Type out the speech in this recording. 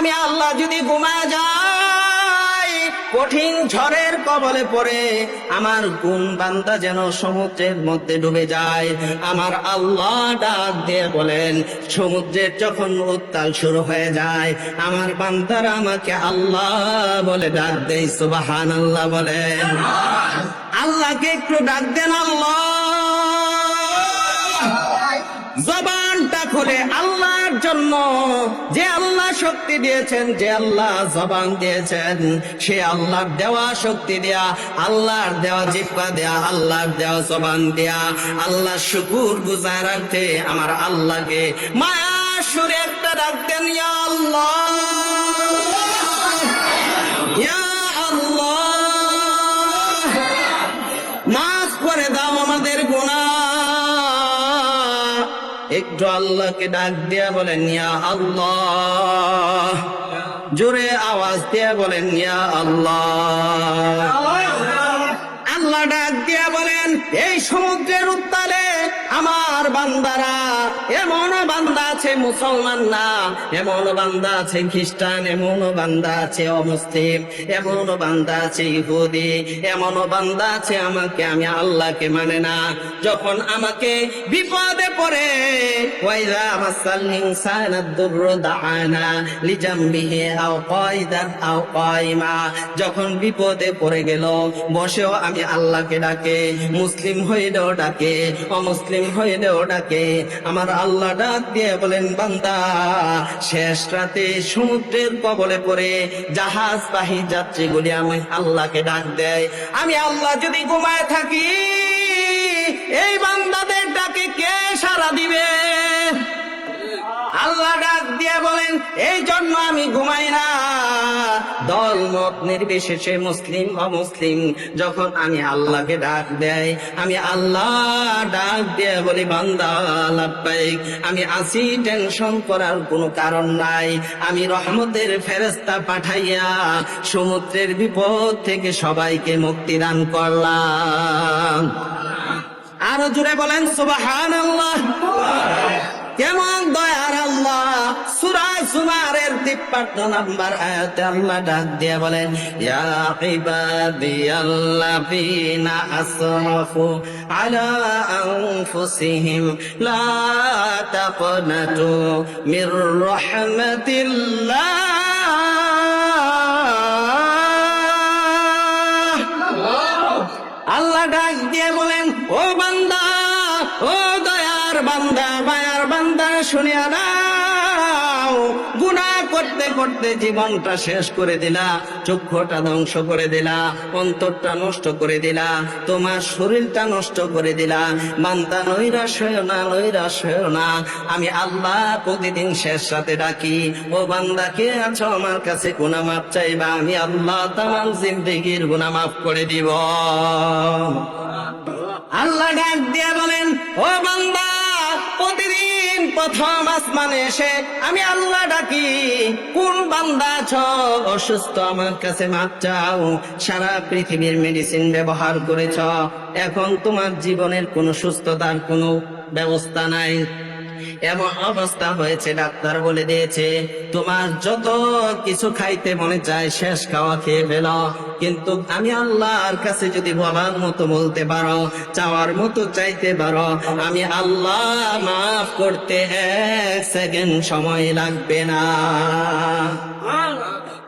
আমি আল্লাহ যদি ঘুমায় যাই, কঠিন ঝড়ের কবলে পড়ে আমার কোন বান্দা যেন সমুদ্রের মধ্যে ডুবে যায়। আমার আল্লাহ ডাক দিয়ে বলেন, সমুদ্রের যখন উত্তাল শুরু হয়ে যায়, আমার বান্দারা আমাকে আল্লাহ বলে ডাক দেয় সুবাহান আল্লাহ বলেন আল্লাহকে একটু ডাক দেন আল্লাহ। জবানটা খুলে আল্লাহর জন্য যে আল্লাহ শক্তি দিয়েছেন, যে আল্লাহ জবান দিয়েছেন, সে আল্লাহর দেওয়া শক্তি দেয়া, আল্লাহর দেওয়া জিব্বা দেয়া, আল্লাহর দেওয়া জবান দেয়া আল্লাহ শুকুর গুজার রাখতে আমার আল্লাহকে মায়া সুরে একটা রাখতেন আল্লাহ। একটু আল্লাহকে ডাক দিয়া বলেন ইয়া আল্লাহ। জোরে আওয়াজ দিয়া বলেন ইয়া আল্লাহ। আল্লাহ। ডাক দিয়া বলেন এই সমুদ্রের উত্তালে আমার বান্দারা, এমন বান্দা আছে মুসলমান না। এমন বান্দা আছে খ্রিস্টান, এমন বান্দা আছে অমুসলিম, এমন বান্দা আছে ইহুদি, এমন বান্দা আছে আমাকে, আমি আল্লাহকে মানে না। যখন আমাকে বিপদে পড়ে ওয়াইদা মাসাল ইনসানা দুরর দাআনা লিজামবিহি আও কাইদান আও কাইমা যখন বিপদে পড়ে গেল, বসেও আমি আল্লাহকে ডাকে, মুসলিম হইলেও ডাকে, অমুসলিম হইলেও ডাকে, আমার আল্লাহ ডাক দিয়ে বলেন, বান্দা, শেষ রাতে সমুদ্রের কবলে পড়ে জাহাজ বাহী যাত্রীগুলি আমি আল্লাহকে ডাক দেয়। আমি আল্লাহ যদি ঘুমায় থাকি, এই বান্দাদের ডাকে কে সারা দিবে? আল্লাহ ডাক দিয়ে বলেন, এই জন্য আমি ঘুমাই না। মত নির্বিশেষে মুসলিম অমুসলিম। যখন আমি আল্লাহকে ডাক দেয় আমি আল্লাহ ডাক দিয়ে বলি, বান্দা লাভবাইক আমি আসি টেনশন করার কোনো কারণ নাই। আমি রহমতের ফেরেস্তা পাঠাইয়া সমুদ্রের বিপদ থেকে সবাইকে মুক্তি দান করলাম। আরও জুড়ে বলেন সুবাহ আল্লাহ কেমন দয়ার আল্লাহ? সুরা সুমারের তিপ্পান্ন নাম্বার আয়াতে আল্লাহ ডাক দিয়ে বলেন, ইয়া ইবাদিয়াল্লাযীনা আসরাফু আলা আনফুসিহিম, লা তাকনাতু মির রাহমাতিল্লাহ। আল্লাহ ডাক দিয়ে বলেন, ও বান্দা, ও দয়ার বান্দা মায়ার বান্দা শুনিয়া নাও। গুনাহ করতে করতে জীবনটা শেষ করে দিলা, চক্ষুটা ধ্বংস করে দিলা, অন্তরটা নষ্ট করে দিলা, তোমার শরীরটা নষ্ট করে দিলা। বান্দা হয়েও না হয়েও না। আমি আল্লাহ প্রতিদিন শেষ সাথে ডাকি, ও বান্দা, কে আছো আমার কাছে? গুনাহ মাপ চাইবা? আমি আল্লাহ তামাম জিন্দেগির গুনাহ মাফ করে দিব। আল্লাহ ডাক দিয়ে বলেন প্রথম আসমানে এসে আমি আল্লাহ ডাকি, কোন বান্দা ছ অসুস্থ, আমার কাছে মাপ চাও। সারা পৃথিবীর মেডিসিন ব্যবহার করেছ। এখন তোমার জীবনের কোনো সুস্থতার কোনো ব্যবস্থা নাই। এমন অবস্থা হয়েছে, ডাক্তার বলে দিয়েছে, তোমার যত কিছু খাইতে মনে চায়, শেষ খাওয়া খেয়ে ফেল। কিন্তু আমি আল্লাহর কাছে যদি বলার মতো বলতে পারো, চাওয়ার মতো চাইতে পারো, আমি আল্লাহ মাফ করতে এক সেকেন্ড সময় লাগবে না।